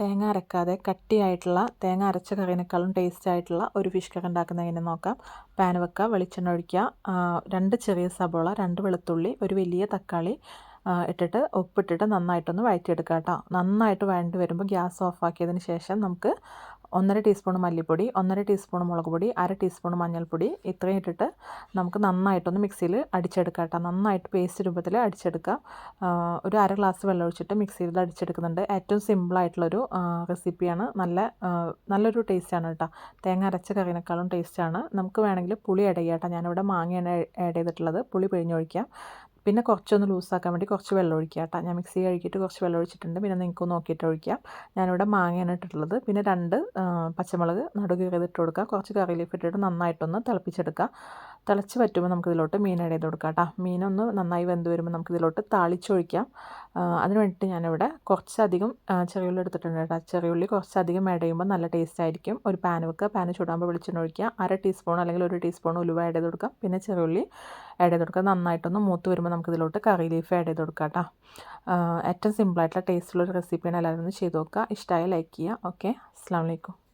തേങ്ങ അരക്കാതെ കട്ടിയായിട്ടുള്ള തേങ്ങ അരച്ച കറിനേക്കാളും ടേസ്റ്റ് ആയിട്ടുള്ള ഒരു ഫിഷ് കറി ഉണ്ടാക്കുന്നത് എങ്ങനെ നോക്കാം. പാൻ വെക്കുക വെളിച്ചെണ്ണ ഒഴിക്കുക. രണ്ട് ചെറിയ സബോള രണ്ട് വെളുത്തുള്ളി ഒരു വലിയ തക്കാളി ഇട്ടിട്ട് ഉപ്പിട്ടിട്ട് നന്നായിട്ടൊന്ന് വഴറ്റിയെടുക്കുക കേട്ടോ. നന്നായിട്ട് വഴണ്ടി വരുമ്പോൾ ഗ്യാസ് ഓഫാക്കിയതിന് ശേഷം നമുക്ക് ഒന്നര ടീസ്പൂൺ മല്ലിപ്പൊടി ഒന്നര ടീസ്പൂൺ മുളക് പൊടി അര ടീസ്പൂൺ മഞ്ഞൾപ്പൊടി ഇത്രയും ഇട്ടിട്ട് നമുക്ക് നന്നായിട്ടൊന്ന് മിക്സിയിൽ അടിച്ചെടുക്കാം കേട്ടോ. നന്നായിട്ട് പേസ്റ്റ് രൂപത്തിൽ അടിച്ചെടുക്കാം. ഒരു അര ഗ്ലാസ് വെള്ളം ഒഴിച്ചിട്ട് മിക്സിയിൽ അടിച്ചെടുക്കുന്നുണ്ട്. ഏറ്റവും സിമ്പിളായിട്ടുള്ളൊരു റെസിപ്പിയാണ് നല്ല നല്ലൊരു ടേസ്റ്റാണ് കേട്ടോ. തേങ്ങ അരച്ച കറിനേക്കാളും ടേസ്റ്റാണ് നമുക്ക് വേണമെങ്കിൽ പുളി കേട്ടോ. ഞാനിവിടെ മാങ്ങയാണ് ആഡ് ചെയ്തിട്ടുള്ളത്. പുളി പിഴിഞ്ഞൊഴിക്കാം. പിന്നെ കുറച്ചൊന്ന് ലൂസാക്കാൻ വേണ്ടി കുറച്ച് വെള്ളം ഒഴിക്കുക കേട്ടോ. ഞാൻ മിക്സി കഴുകിയിട്ട് കുറച്ച് വെള്ളം ഒഴിച്ചിട്ടുണ്ട്. പിന്നെ നിങ്ങൾക്ക് നോക്കിയിട്ട് ഒഴിക്കാം. ഞാനിവിടെ മാങ്ങയാണ് ഇട്ടിട്ടുള്ളത്. പിന്നെ രണ്ട് പച്ചമുളക് നടുകീറി ഇട്ട് കൊടുക്കുക. കുറച്ച് കറി ഇട്ടിട്ട് നന്നായിട്ടൊന്ന് തിളപ്പിച്ചെടുക്കുക. തിളച്ച് പറ്റുമ്പോൾ നമുക്കിതിലോട്ട് മീൻ ആഡ് ചെയ്ത് കൊടുക്കാം കേട്ടോ. മീനൊന്ന് നന്നായി വെന്ത് വരുമ്പോൾ നമുക്കിതിലോട്ട് താളിച്ചൊഴിക്കാം. അതിന് വേണ്ടിയിട്ട് ഞാനിവിടെ കുറച്ചധികം ചെറിയുള്ളി എടുത്തിട്ടുണ്ട് കേട്ടോ. ചെറിയുള്ളി കുറച്ചധികം ആഡ് ചെയ്യുമ്പോൾ നല്ല ടേസ്റ്റ് ആയിരിക്കും. ഒരു പാൻ വെക്കുക. പാൻ ചൂടാകുമ്പോൾ വെളിച്ചെണ്ണ ഒഴിക്കുക. അര ടീസ്പൂൺ അല്ലെങ്കിൽ ഒരു ടീസ്പൂൺ ഉലുവ ആഡ് ചെയ്ത് കൊടുക്കാം. പിന്നെ ചെറിയുള്ളി ആഡ് ചെയ്ത് കൊടുക്കുക. നന്നായിട്ടൊന്ന് മൂത്ത് വരുമ്പോൾ നമുക്കിതിലോട്ട് കറി ലീഫ് ആഡ് ചെയ്ത് കൊടുക്കാം കേട്ടോ. ഏറ്റവും സിമ്പിളായിട്ടുള്ള ടേസ്റ്റുള്ള ഒരു റെസിപ്പിയാണ് എല്ലാവരും ഒന്ന് ചെയ്ത് നോക്കുക. ഇഷ്ടമായ ലൈക്ക് ചെയ്യുക. ഓക്കെ അസ്സാം വലൈക്കും